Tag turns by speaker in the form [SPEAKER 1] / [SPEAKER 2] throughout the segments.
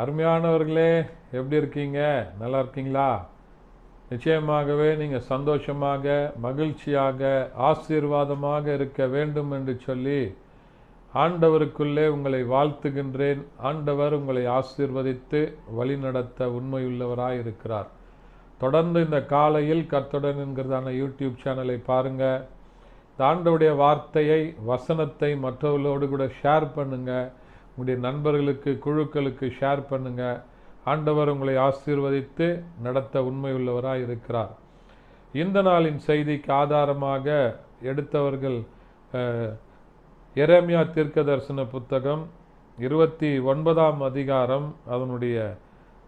[SPEAKER 1] அருமையானவர்களே எப்படி இருக்கீங்க? நல்லா இருக்கீங்களா? நிச்சயமாகவே நீங்கள் சந்தோஷமாக மகிழ்ச்சியாக ஆசீர்வாதமாக இருக்க வேண்டும் என்று சொல்லி ஆண்டவருக்குள்ளே உங்களை வாழ்த்துகின்றேன். ஆண்டவர் உங்களை ஆசீர்வதித்து வழிநடத்த உண்மையுள்ளவராக இருக்கிறார். தொடர்ந்து இந்த காலையில் கர்த்தடன் என்கிறதான யூடியூப் சேனலை பாருங்கள் இந்த ஆண்டவுடைய வார்த்தையை வசனத்தை மற்றவர்களோடு கூட ஷேர் பண்ணுங்கள் உங்களுடைய நண்பர்களுக்கு குழுக்களுக்கு ஷேர் பண்ணுங்க. ஆண்டவர் உங்களை ஆசீர்வதித்து நடத்த உண்மையுள்ளவராக இருக்கிறார். இந்த நாளின் செய்திக்கு ஆதாரமாக எடுத்தவர்கள் எரேமியா தீர்க்க தரிசன புத்தகம் இருபத்தி ஒன்பதாம் அதிகாரம் அதனுடைய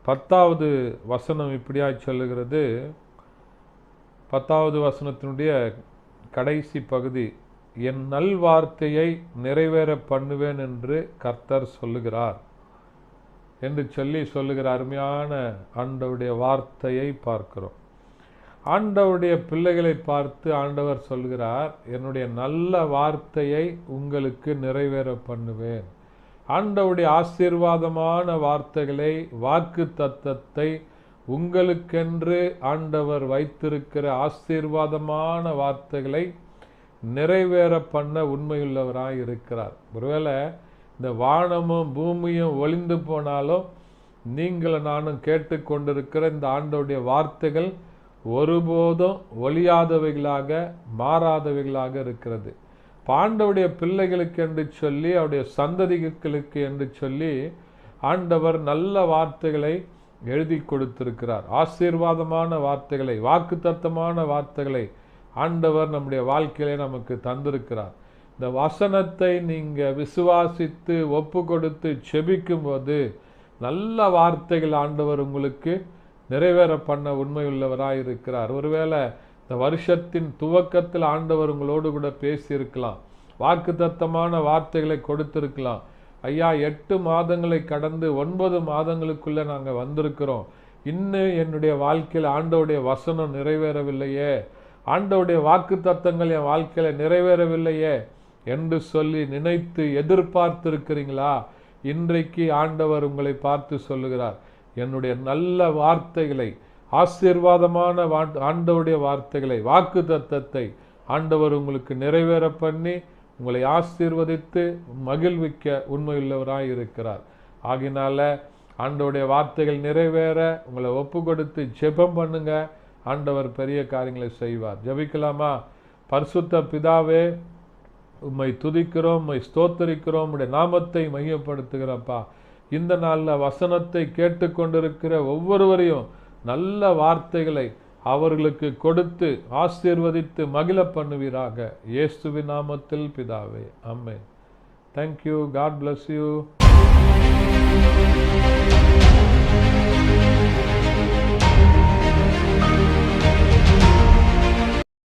[SPEAKER 1] பத்தாவது வசனம் இப்படியாய் சொல்லுகிறது. பத்தாவது வசனத்தினுடைய கடைசி பகுதி என் நல்வார்த்தையை நிறைவேற பண்ணுவேன் என்று கர்த்தர் சொல்லுகிறார். என்று சொல்லி சொல்லுகிற அருமையான ஆண்டவருடைய வார்த்தையை பார்க்கிறோம். ஆண்டவருடைய பிள்ளைகளை பார்த்து ஆண்டவர் சொல்கிறார் என்னுடைய நல்ல வார்த்தையை உங்களுக்கு நிறைவேற பண்ணுவேன். ஆண்டவுடைய ஆசீர்வாதமான வார்த்தைகளை வாக்கு தத்தத்தை உங்களுக்கென்று ஆண்டவர் வைத்திருக்கிற ஆசீர்வாதமான வார்த்தைகளை நிறைவேற பண்ண உண்மையுள்ளவராக இருக்கிறார். ஒருவேளை இந்த வானமும் பூமியும் ஒளிந்து போனாலும் நீங்கள் நானும் கேட்டுக்கொண்டிருக்கிற இந்த ஆண்டோடைய வார்த்தைகள் ஒருபோதும் ஒளியாதவைகளாக மாறாதவைகளாக இருக்கிறது. பாண்டவுடைய பிள்ளைகளுக்கு என்று சொல்லி அவருடைய சந்ததிகளுக்கு என்று சொல்லி ஆண்டவர் நல்ல வார்த்தைகளை எழுதி கொடுத்திருக்கிறார். ஆசீர்வாதமான வார்த்தைகளை வாக்குத்தத்தமான வார்த்தைகளை ஆண்டவர் நம்முடைய வாழ்க்கையிலே நமக்கு தந்திருக்கிறார். இந்த வசனத்தை நீங்கள் விசுவாசித்து ஒப்பு கொடுத்து செபிக்கும் போது நல்ல வார்த்தைகள் ஆண்டவர் உங்களுக்கு நிறைவேற பண்ண உண்மையுள்ளவராக இருக்கிறார். ஒருவேளை இந்த வருஷத்தின் துவக்கத்தில் ஆண்டவர் உங்களோடு கூட பேசியிருக்கலாம். வாக்குத்தத்தமான வார்த்தைகளை கொடுத்திருக்கலாம். ஐயா எட்டு மாதங்களை கடந்து ஒன்பது மாதங்களுக்குள்ளே நாங்கள் வந்திருக்கிறோம். இன்னும் என்னுடைய வாழ்க்கையில் ஆண்டவருடைய வசனம் நிறைவேறவில்லையே. ஆண்டவுடைய வாக்கு தத்தங்கள் என் வாழ்க்கையில் நிறைவேறவில்லையே என்று சொல்லி நினைத்து எதிர்பார்த்திருக்கிறீங்களா? இன்றைக்கு ஆண்டவர் உங்களை பார்த்து சொல்லுகிறார் என்னுடைய நல்ல வார்த்தைகளை ஆசீர்வாதமான வா- ஆண்டவுடைய வார்த்தைகளை வாக்கு தத்தத்தை ஆண்டவர் உங்களுக்கு நிறைவேற பண்ணி உங்களை ஆசீர்வதித்து மகிழ்விக்க உண்மையுள்ளவராக இருக்கிறார். ஆகினால ஆண்டவுடைய வார்த்தைகள் நிறைவேற உங்களை ஒப்பு கொடுத்து ஜெபம் பண்ணுங்கள் ஆண்டவர் பெரிய காரியங்களை செய்வார். ஜெபிக்கலாமா? பரிசுத்த பிதாவே உம்மை துதிக்கிறோம் உம்மை ஸ்தோத்தரிக்கிறோம். உம்முடைய நாமத்தை மையப்படுத்துகிறப்பா. இந்த நாளில் வசனத்தை கேட்டுக்கொண்டிருக்கிற ஒவ்வொருவரையும் நல்ல வார்த்தைகளை அவர்களுக்கு கொடுத்து ஆசீர்வதித்து மகிழ பண்ணுவீராக. இயேசுவி நாமத்தில் பிதாவே. அம்மே தேங்க்யூ காட் பிளஸ் யூ